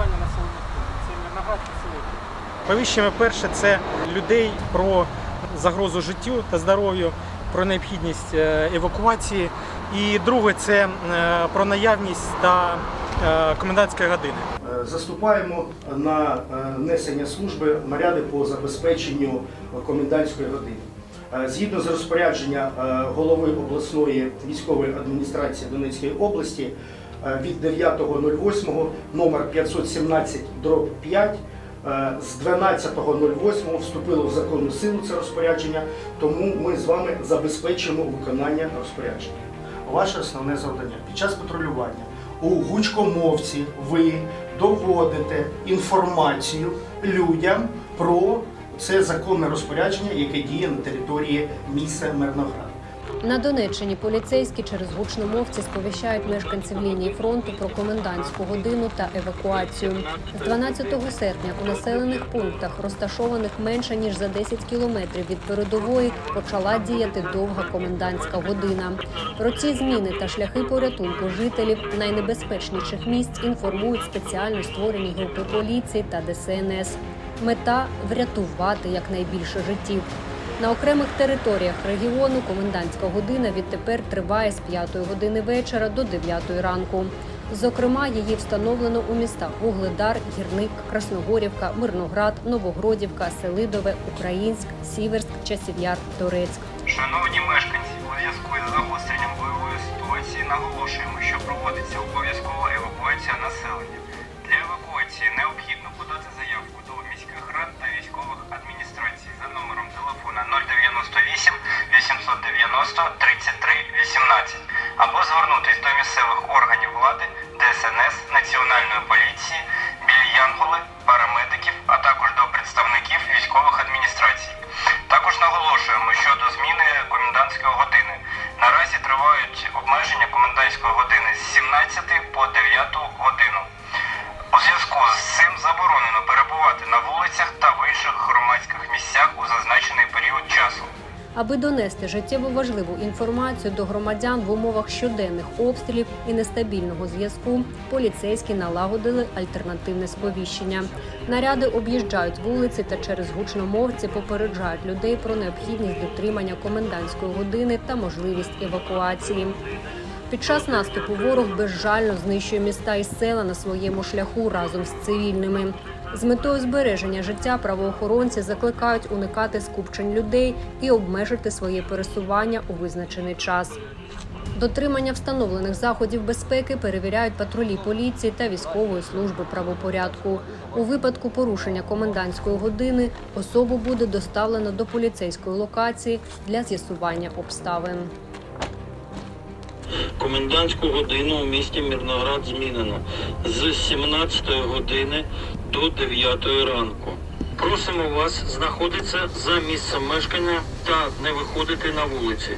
патрулювання населених пунктів. Це Мирноград та Селидове. Повіщення перше це людей про загрозу життю та здоров'ю, про необхідність е, евакуації. І друге це е, про наявність та е, комендантської години. Заступаємо на несення служби наряди по забезпеченню комендантської години. Згідно з розпорядження голови обласної військової адміністрації Донецької області від 9.08 номер 517 дроб 5 е, з 12.08 вступило в законну силу це розпорядження, тому ми з вами забезпечимо виконання розпорядження. Ваше основне завдання під час патрулювання у гучкомовці ви доводите інформацію людям про це законне розпорядження, яке діє на території міста Мирноград. На Донеччині поліцейські через гучномовці сповіщають мешканців лінії фронту про комендантську годину та евакуацію. З 12 серпня у населених пунктах, розташованих менше ніж за 10 кілометрів від передової, почала діяти довга комендантська година. Про ці зміни та шляхи порятунку жителів найнебезпечніших місць інформують спеціально створені групи поліції та ДСНС. Мета врятувати якнайбільше життів. На окремих територіях регіону комендантська година відтепер триває з 5 години вечора до 9 ранку. Зокрема, її встановлено у містах Вугледар, Гірник, Красногорівка, Мирноград, Новогродівка, Селидове, Українськ, Сіверськ, Часів'яр, Торецьк. Шановні мешканці, у зв'язку із загостренням бойової ситуації наголошуємо, що проводиться обов'язкова евакуація населення. Для евакуації необхідно подати заявку або звернутись до місцевих органів влади, ДСНС, Національної поліції, біля Янголи, парамедиків, а також до представників військових адміністрацій. Також наголошуємо щодо зміни комендантської години. Наразі тривають обмеження комендантської години з 17 по 9 годину. У зв'язку з цим заборонено перебувати на вулицях та в інших громадських місцях у часу. Аби донести життєво важливу інформацію до громадян в умовах щоденних обстрілів і нестабільного зв'язку, поліцейські налагодили альтернативне сповіщення. Наряди об'їжджають вулиці та через гучномовці попереджають людей про необхідність дотримання комендантської години та можливість евакуації. Під час наступу ворог безжально знищує міста і села на своєму шляху разом з цивільними. З метою збереження життя правоохоронці закликають уникати скупчень людей і обмежити своє пересування у визначений час. Дотримання встановлених заходів безпеки перевіряють патрулі поліції та військової служби правопорядку. У випадку порушення комендантської години особу буде доставлено до поліцейської локації для з'ясування обставин. Комендантську годину у місті Мірноград змінено з 17 години до 9 ранку. Просимо вас знаходитися за місцем мешкання та не виходити на вулиці.